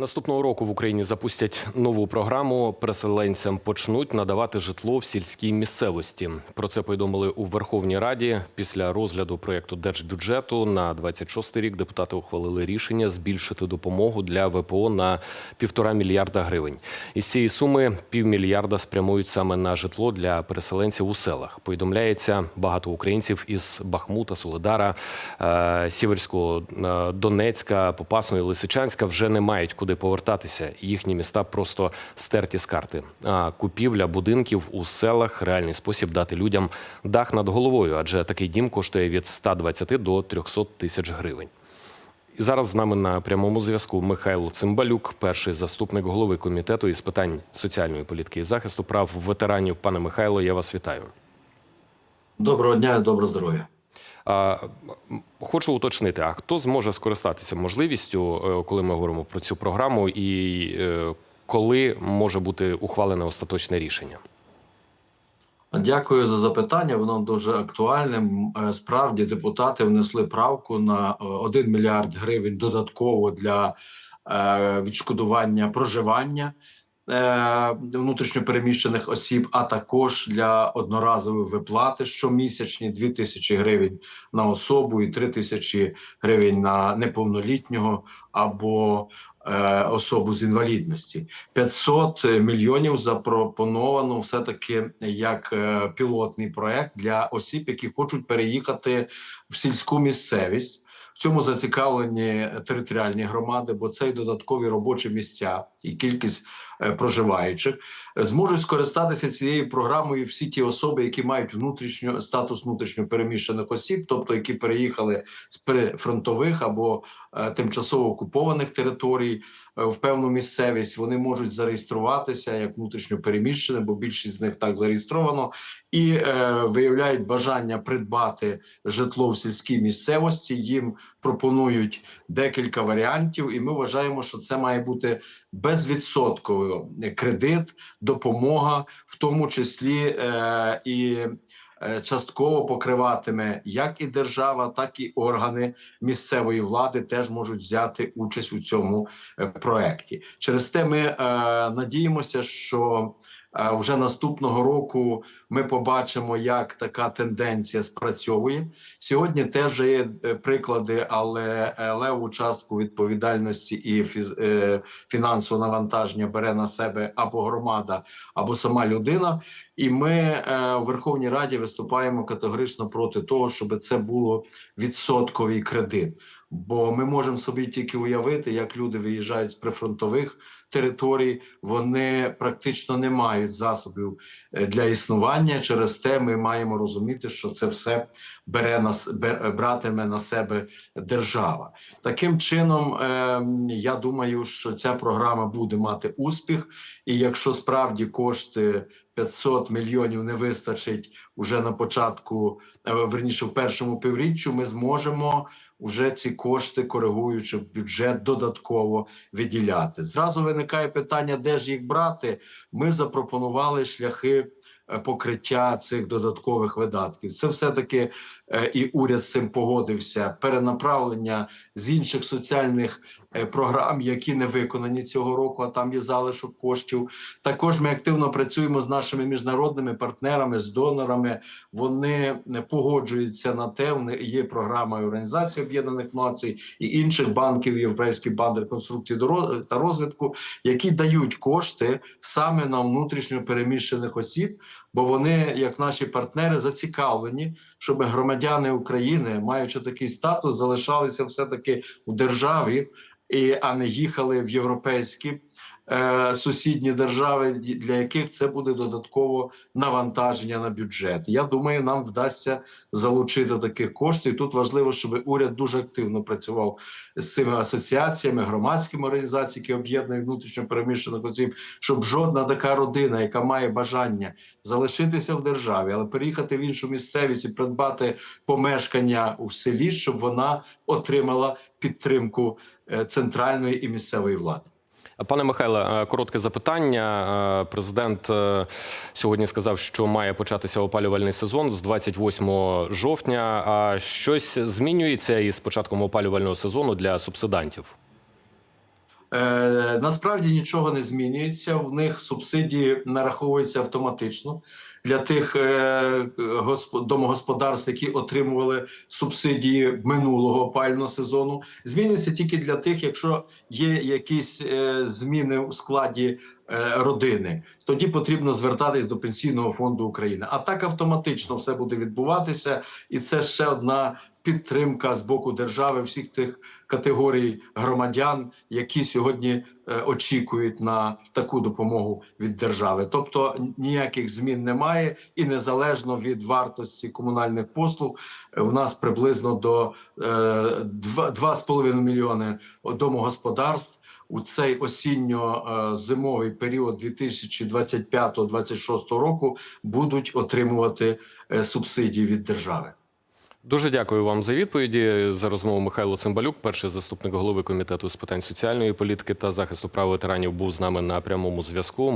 Наступного року в Україні запустять нову програму. Переселенцям почнуть надавати житло в сільській місцевості. Про це повідомили у Верховній Раді. Після розгляду проєкту держбюджету на 26 рік депутати ухвалили рішення збільшити допомогу для ВПО на півтора мільярда гривень. Із цієї суми півмільярда спрямують саме на житло для переселенців у селах. Повідомляється, багато українців із Бахмута, Солидара, е, Сіверського, е, Донецька, Попасної, Лисичанська вже не мають куди повертатися. Їхні міста просто стерті з карти. А купівля будинків у селах реальний спосіб дати людям дах над головою, адже такий дім коштує від 120 до 300 тисяч гривень. І зараз з нами на прямому зв'язку Михайло Цимбалюк, перший заступник голови комітету із питань соціальної політики і захисту прав ветеранів. Пане Михайло, я вас вітаю. Доброго дня, доброго здоров'я. Хочу уточнити, а хто зможе скористатися можливістю, е, коли ми говоримо про цю програму, і е, коли може бути ухвалене остаточне рішення? Дякую за запитання. Воно дуже актуальне. Е, Справді депутати внесли правку на е, 1 мільярд гривень додатково для відшкодування проживання внутрішньопереміщених осіб, а також для одноразової виплати щомісячні 2 тисячі гривень на особу і 3 тисячі гривень на неповнолітнього або е, особу з інвалідності. 500 мільйонів запропоновано все таки як е, пілотний проект для осіб, які хочуть переїхати в сільську місцевість. Цьому зацікавлені територіальні громади, бо це й додаткові робочі місця і кількість е, проживаючих зможуть скористатися цією програмою всі ті особи, які мають внутрішньо статус внутрішньо переміщених осіб, тобто які переїхали з прифронтових або е, тимчасово окупованих територій е, в певну місцевість. Вони можуть зареєструватися як внутрішньо переміщені, бо більшість з них так зареєстровано, і е, виявляють бажання придбати житло в сільській місцевості. Їм пропонують декілька варіантів, і ми вважаємо, що це має бути безвідсотковий кредит, допомога, в тому числі е, і. е, Частково покриватиме як і держава, так і органи місцевої влади теж можуть взяти участь у цьому е, проекті. Через те ми е, надіємося, що вже наступного року ми побачимо, як така тенденція спрацьовує. Сьогодні теж вже є е, приклади, але е, леву частку відповідальності і е, фінансового навантаження бере на себе або громада, або сама людина. І ми е, в Верховній Раді виступаємо категорично проти того, щоб це було відсотковий кредит. Бо ми можемо собі тільки уявити, як люди виїжджають з прифронтових територій, вони практично не мають засобів е, для існування. Через те ми маємо розуміти, що це все бере нас братиме на себе держава. Таким чином, е, я думаю, що ця програма буде мати успіх, і якщо справді кошти 500 мільйонів не вистачить уже на початку, е, верніше в першому півріччю, ми зможемо вже ці кошти, коригуючи в бюджет, додатково виділяти. Зразу виникає питання, де ж їх брати. Ми запропонували шляхи е, покриття цих додаткових видатків. Це все-таки е, і уряд з цим погодився. Перенаправлення з інших соціальних програм, які не виконані цього року, а там є залишок коштів. Також ми активно працюємо з нашими міжнародними партнерами, з донорами. Вони не погоджуються на те. В них є програма Організації Об'єднаних Націй і інших банків, Європейський банк реконструкції до та розвитку, які дають кошти саме на внутрішньо переміщених осіб, бо вони, як наші партнери, зацікавлені, щоб громадяни України, маючи такий статус, залишалися все таки в державі, і а не їхали в європейські сусідні держави, для яких це буде додатково навантаження на бюджет. Я думаю, нам вдасться залучити таких коштів. Тут важливо, щоб уряд дуже активно працював з цими асоціаціями, громадськими організаціями, які об'єднують внутрішньо переміщених осіб, щоб жодна така родина, яка має бажання залишитися в державі, але переїхати в іншу місцевість і придбати помешкання у селі, щоб вона отримала підтримку е, центральної і місцевої влади. Пане Михайле, е, коротке запитання. Е, Президент е, сьогодні сказав, що має початися опалювальний сезон з 28 жовтня. А щось змінюється із початком опалювального сезону для субсидантів? Е, насправді нічого не змінюється. В них субсидії нараховуються автоматично для тих е, домогосподарств, які отримували субсидії минулого опального сезону. Зміниться тільки для тих, якщо є якісь е, зміни у складі родини. Тоді потрібно звертатись до пенсійного фонду України. А так автоматично все буде відбуватися, і це ще одна підтримка з боку держави всіх тих категорій громадян, які сьогодні е, очікують на таку допомогу від держави. Тобто ніяких змін немає, і незалежно від вартості комунальних послуг, е, у нас приблизно до е, 2,5 мільйони домогосподарств у цей осінньо-зимовий період 2025-2026 року будуть отримувати е, субсидії від держави. Дуже дякую вам за відповіді. За розмову Михайло Цимбалюк, перший заступник голови комітету з питань соціальної політики та захисту прав ветеранів, був з нами на прямому зв'язку.